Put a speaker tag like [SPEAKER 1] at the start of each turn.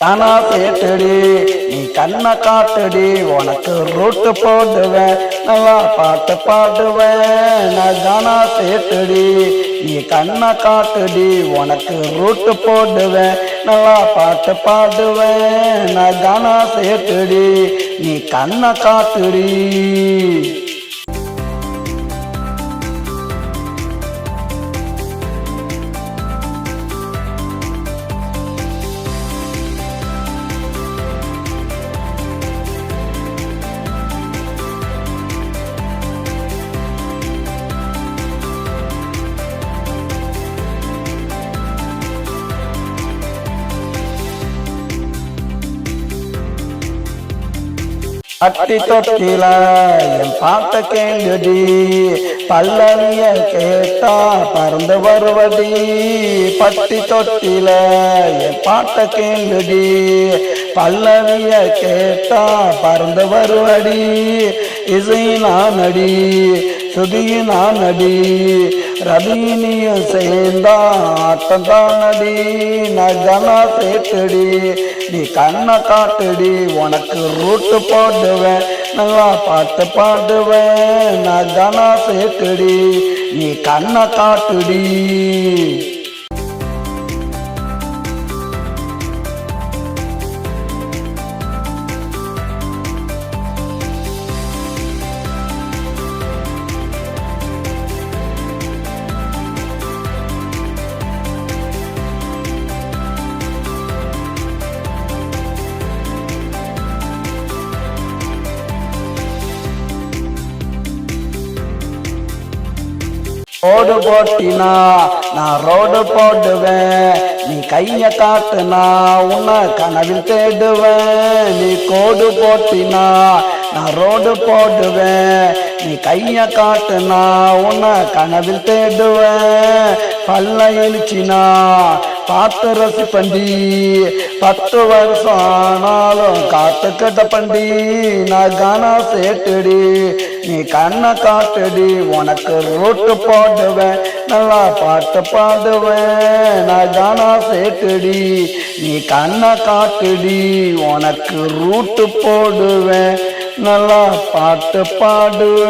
[SPEAKER 1] தானா பேட்டடி நீ கண்ணை காட்டடி உனக்கு ரூட்டு போடுவேன் நல்லா பாட்டு பாடுவேன் நான் தானா பேட்டடி நீ கண்ணை காட்டடி உனக்கு ரூட்டு போடுவேன் நல்லா பாட்டு பாடுவேன் நான் தானா சேட்டடி நீ கண்ணை காட்டுடி. அட்டி தொட்டில என் பாட்ட கேளுடி. பல்லறிய கேட்டா பறந்து வருவடி. பட்டி தொட்டில என் பாட்ட கேளுடி. பல்லறிய கேட்டா பறந்து வருவடி. இசை நானடி சுதி நானடி ரவினியும் சேர்ந்தா ஆட்டம் தானடி நகனா சேர்த்துடி நீ கண்ணை காட்டுடி உனக்கு ரூட்டு போடுவேன் நல்லா பாட்டு பாடுவேன் நான் சேர்த்துடி நீ கண்ணை காட்டுடி. ரோடு போட்டினா நான் ரோடு போடுவேன். நீ கைய காட்டுனா உன்னை கனவில் தேடுவேன். நீ கோடு போட்டினா நான் ரோடு போடுவேன். நீ கைய காட்டுனா உன்னை கனவில் தேடுவேன். பல்ல இழிச்சினா பார்த்து பண்டி. பத்து வருஷம் ஆனாலும் காத்துக்கிட்ட பண்டி. நான் கானா சேட்டுடி நீ கண்ணை காட்டுடி. உனக்கு ரூட்டு போடுவேன் நல்லா பாட்டு பாடுவேன். நான் கானா சேட்டுடி நீ கண்ணை காட்டுடி. உனக்கு ரூட்டு போடுவேன் நல்லா பாட்டு பாடுவேன்.